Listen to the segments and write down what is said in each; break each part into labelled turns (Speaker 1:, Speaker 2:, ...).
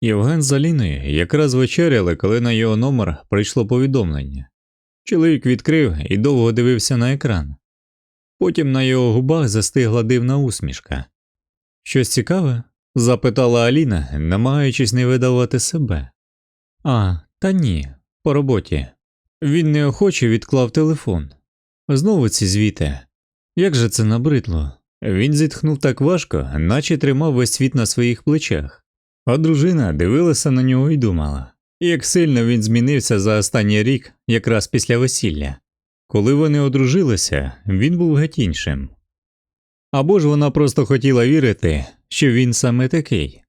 Speaker 1: Євген з Аліною якраз вечеряли, коли на його номер прийшло повідомлення. Чоловік відкрив і довго дивився на екран. Потім на його губах застигла дивна усмішка. Щось цікаве? запитала Аліна, намагаючись не видавати себе. А, та ні, по роботі. Він неохоче відклав телефон. Знову ці звіти. Як же це набридло? Він зітхнув так важко, наче тримав весь світ на своїх плечах. А дружина дивилася на нього і думала, як сильно він змінився за останній рік, якраз після весілля. Коли вони одружилися, він був геть іншим. Або ж вона просто хотіла вірити, що він саме такий.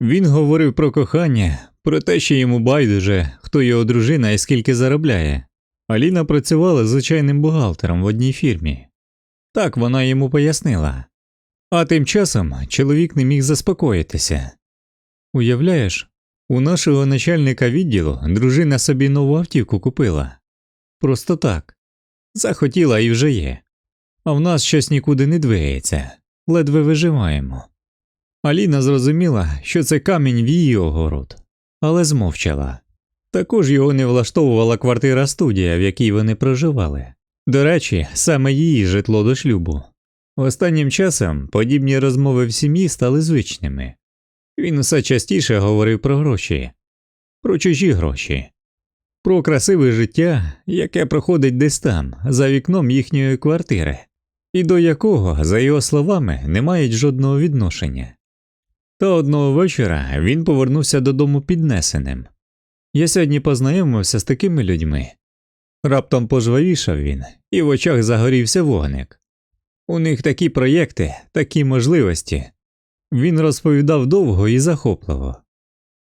Speaker 1: Він говорив про кохання, про те, що йому байдуже, хто його дружина і скільки заробляє. Аліна працювала звичайним бухгалтером в одній фірмі. Так вона йому пояснила. А тим часом чоловік не міг заспокоїтися. Уявляєш, у нашого начальника відділу дружина собі нову автівку купила. Просто так. Захотіла і вже є. А в нас щось нікуди не двигається, ледве виживаємо. Аліна зрозуміла, що це камінь в її огород, але змовчала. Також його не влаштовувала квартира студія, в якій вони проживали. До речі, саме її житло до шлюбу. Останнім часом подібні розмови в сім'ї стали звичними. Він усе частіше говорив про гроші, про чужі гроші, про красиве життя, яке проходить десь там, за вікном їхньої квартири, і до якого, за його словами, не мають жодного відношення. Та одного вечора він повернувся додому піднесеним. Я сьогодні познайомився з такими людьми. Раптом пожвавішав він, і в очах загорівся вогник. У них такі проєкти, такі можливості. Він розповідав довго і захопливо.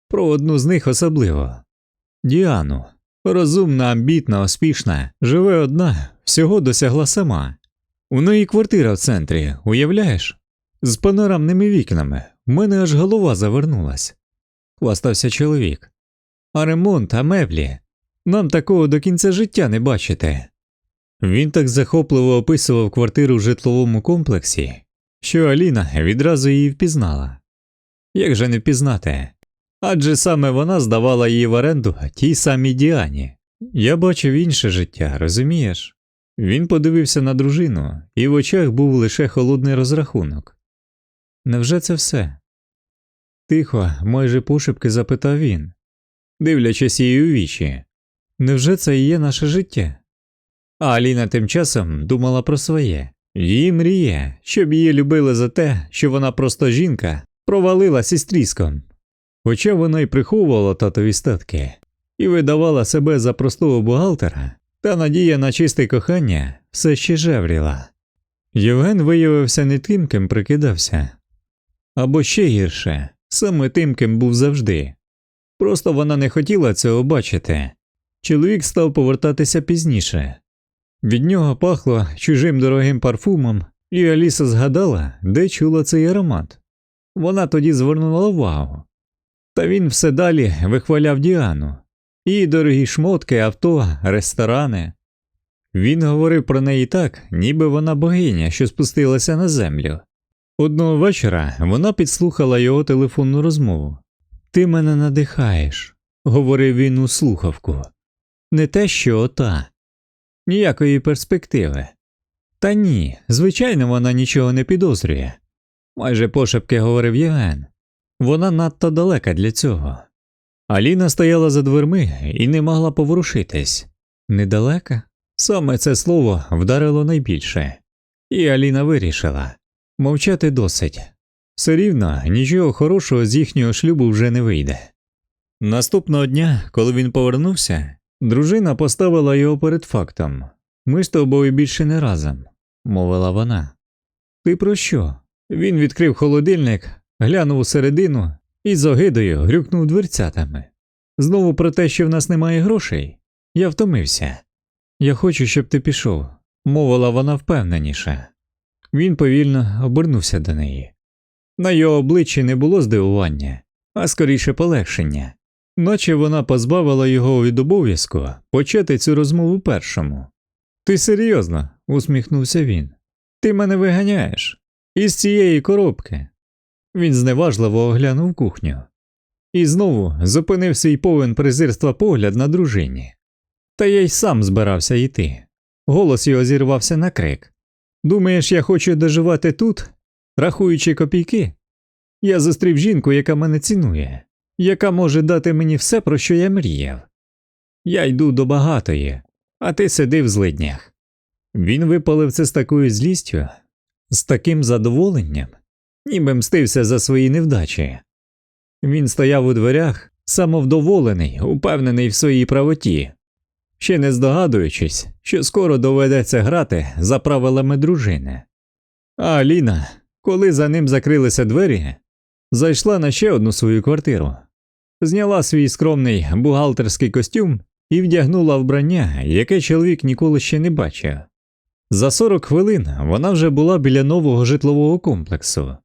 Speaker 1: Про одну з них особливо Діану, розумна, амбітна, успішна, живе одна, всього досягла сама. У неї квартира в центрі, уявляєш? З панорамними вікнами, в мене аж голова завернулась. Хвастався чоловік. А ремонт, а меблі. Нам такого до кінця життя не бачите. Він так захопливо описував квартиру в житловому комплексі, що Аліна відразу її впізнала. Як же не впізнати? Адже саме вона здавала її в оренду тій самій Діані. Я бачив інше життя, розумієш? Він подивився на дружину, і в очах був лише холодний розрахунок. Невже це все? Тихо, майже пошепки запитав він, дивлячись їй у вічі. Невже це і є наше життя? А Аліна тим часом думала про своє. Її мріє, щоб її любили за те, що вона просто жінка, провалилась із тріском. Хоча вона й приховувала татові статки і видавала себе за простого бухгалтера, та надія на чисте кохання все ще жевріла. Євген виявився не тим, ким прикидався, або ще гірше, саме тим, ким був завжди. Просто вона не хотіла цього бачити. Чоловік став повертатися пізніше. Від нього пахло чужим дорогим парфумом, і Аліса згадала, де чула цей аромат. Вона тоді звернула увагу. Та він все далі вихваляв Діану, її дорогі шмотки, авто, ресторани. Він говорив про неї так, ніби вона богиня, що спустилася на землю. Одного вечора вона підслухала його телефонну розмову. Ти мене надихаєш, говорив він у слухавку. Не те, що ота, ніякої перспективи. Та ні, звичайно, вона нічого не підозрює. Майже пошепки говорив Євген. Вона надто далека для цього. Аліна стояла за дверми і не могла поворушитись. Недалека? Саме це слово вдарило найбільше, і Аліна вирішила мовчати досить. Все рівно нічого хорошого з їхнього шлюбу вже не вийде. Наступного дня, коли він повернувся, дружина поставила його перед фактом ми з тобою більше не разом, мовила вона. Ти про що? Він відкрив холодильник, глянув усередину і з огидою грюкнув дверцятами. Знову про те, що в нас немає грошей. Я втомився. Я хочу, щоб ти пішов, мовила вона впевненіше. Він повільно обернувся до неї. На його обличчі не було здивування, а скоріше полегшення, наче вона позбавила його від обов'язку почати цю розмову першому. Ти серйозно? усміхнувся він. Ти мене виганяєш із цієї коробки. Він зневажливо оглянув кухню. і знову зупинив свій повен презирства погляд на дружині. Та я й сам збирався йти. Голос його зірвався на крик. Думаєш, я хочу доживати тут, рахуючи копійки? Я зустрів жінку, яка мене цінує, яка може дати мені все, про що я мріяв. Я йду до багатої, а ти сиди в злиднях. Він випалив це з такою злістю, з таким задоволенням, ніби мстився за свої невдачі. Він стояв у дверях, самовдоволений, упевнений в своїй правоті, ще не здогадуючись, що скоро доведеться грати за правилами дружини. А Аліна, коли за ним закрилися двері, зайшла на ще одну свою квартиру, зняла свій скромний бухгалтерський костюм і вдягнула вбрання, яке чоловік ніколи ще не бачив. За 40 хвилин вона вже була біля нового житлового комплексу.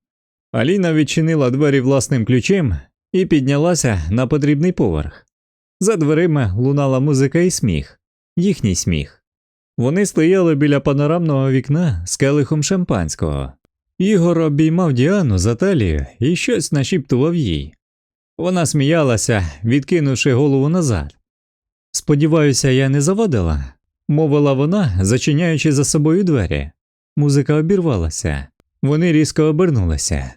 Speaker 1: Аліна відчинила двері власним ключем і піднялася на потрібний поверх. За дверима лунала музика і сміх, їхній сміх. Вони стояли біля панорамного вікна з келихом шампанського. Ігор обіймав Діану за талію і щось нашіптував їй. Вона сміялася, відкинувши голову назад. Сподіваюся, я не завадила, мовила вона, зачиняючи за собою двері. Музика обірвалася. Вони різко обернулися.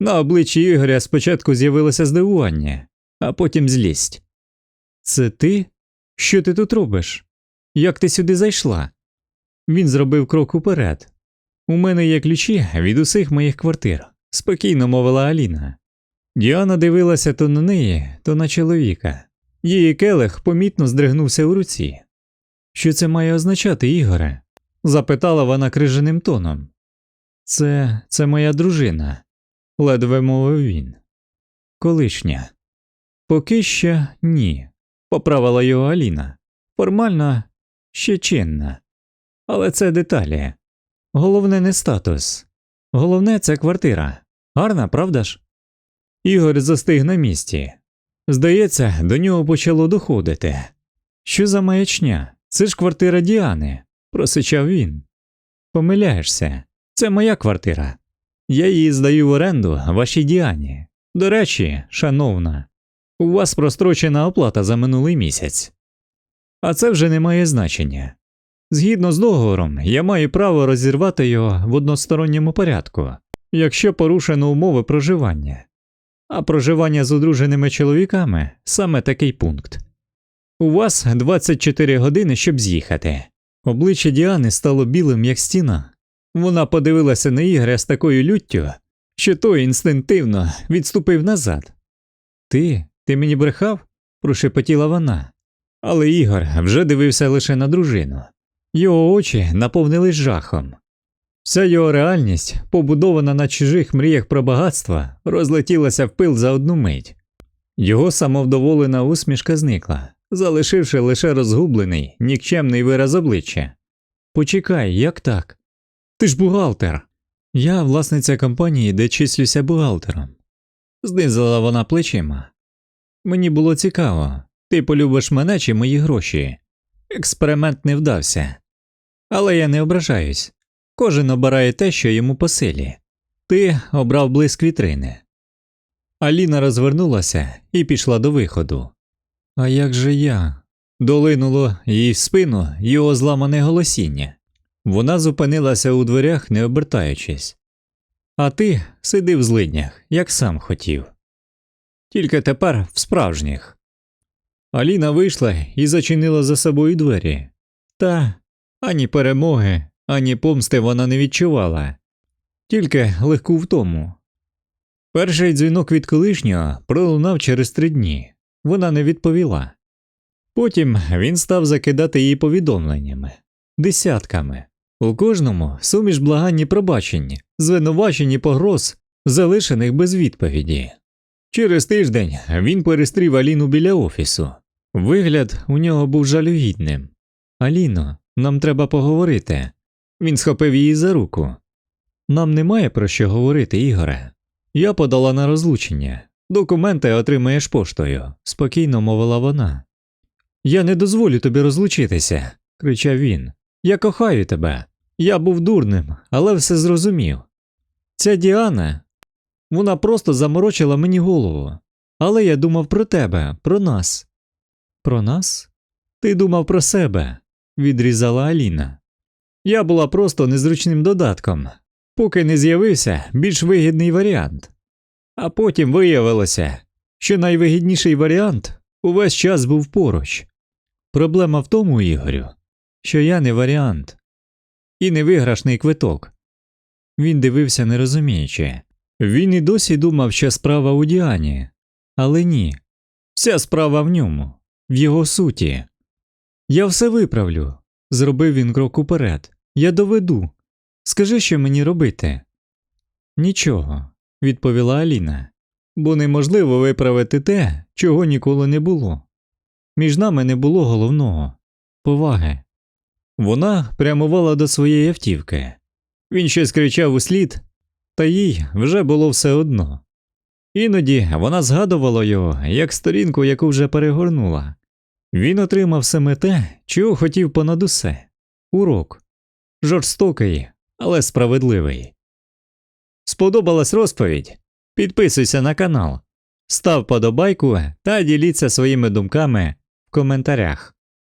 Speaker 1: На обличчі Ігоря спочатку з'явилося здивування, а потім злість. Це ти? Що ти тут робиш? Як ти сюди зайшла? Він зробив крок уперед. У мене є ключі від усіх моїх квартир, спокійно мовила Аліна. Діана дивилася то на неї, то на чоловіка. Її келих помітно здригнувся у руці. Що це має означати, Ігоре? запитала вона крижаним тоном. Це це моя дружина, ледве мовив він. Колишня. Поки що ні, поправила його Аліна. Формально ще чинна. Але це деталі. Головне не статус. Головне це квартира. Гарна, правда ж? Ігор застиг на місці. Здається, до нього почало доходити. Що за маячня? Це ж квартира Діани, просичав він. Помиляєшся, це моя квартира. Я її здаю в оренду вашій Діані. До речі, шановна, у вас прострочена оплата за минулий місяць. А це вже не має значення. Згідно з договором, я маю право розірвати його в односторонньому порядку, якщо порушено умови проживання. А проживання з одруженими чоловіками саме такий пункт. У вас 24 години, щоб з'їхати. Обличчя Діани стало білим, як стіна. Вона подивилася на Ігоря з такою люттю, що той інстинктивно відступив назад. Ти, ти мені брехав? прошепотіла вона. Але Ігор вже дивився лише на дружину. Його очі наповнились жахом. Вся його реальність, побудована на чужих мріях про багатство, розлетілася в пил за одну мить. Його самовдоволена усмішка зникла, залишивши лише розгублений, нікчемний вираз обличчя. Почекай, як так? Ти ж бухгалтер. Я власниця компанії, де числюся бухгалтером. Знизила вона плечима. Мені було цікаво, ти полюбиш мене чи мої гроші. Експеримент не вдався. Але я не ображаюсь. Кожен обирає те, що йому по силі. Ти обрав блиск вітрини. Аліна розвернулася і пішла до виходу. А як же я? Долинуло їй в спину його зламане голосіння. Вона зупинилася у дверях, не обертаючись. А ти сиди в злиднях, як сам хотів. Тільки тепер в справжніх. Аліна вийшла і зачинила за собою двері. Та ані перемоги, ані помсти вона не відчувала, тільки легку втому. Перший дзвінок від колишнього пролунав через три дні. Вона не відповіла. Потім він став закидати її повідомленнями десятками. У кожному суміш благань і пробачень, звинувачень і погроз, залишених без відповіді. Через тиждень він перестрів Аліну біля офісу. Вигляд у нього був жалюгідним. Аліно, нам треба поговорити. Він схопив її за руку. Нам немає про що говорити, Ігоре. Я подала на розлучення. Документи отримаєш поштою, спокійно мовила вона. Я не дозволю тобі розлучитися, кричав він. Я кохаю тебе. Я був дурним, але все зрозумів. Ця Діана, вона просто заморочила мені голову. Але я думав про тебе, про нас. Про нас? Ти думав про себе, відрізала Аліна. Я була просто незручним додатком, поки не з'явився більш вигідний варіант. А потім виявилося, що найвигідніший варіант увесь час був поруч. Проблема в тому, Ігорю, що я не варіант і не виграшний квиток. Він дивився не розуміючи. Він і досі думав, що справа у Діані, але ні. Вся справа в ньому, в його суті. Я все виправлю, зробив він крок уперед. Я доведу. Скажи, що мені робити. Нічого, відповіла Аліна, бо неможливо виправити те, чого ніколи не було. Між нами не було головного поваги. Вона прямувала до своєї автівки. Він щось кричав услід, та їй вже було все одно. Іноді вона згадувала його як сторінку, яку вже перегорнула. Він отримав саме те, чого хотів понад усе урок жорстокий, але справедливий. Сподобалась розповідь? Підписуйся на канал, став подобайку та діліться своїми думками в коментарях.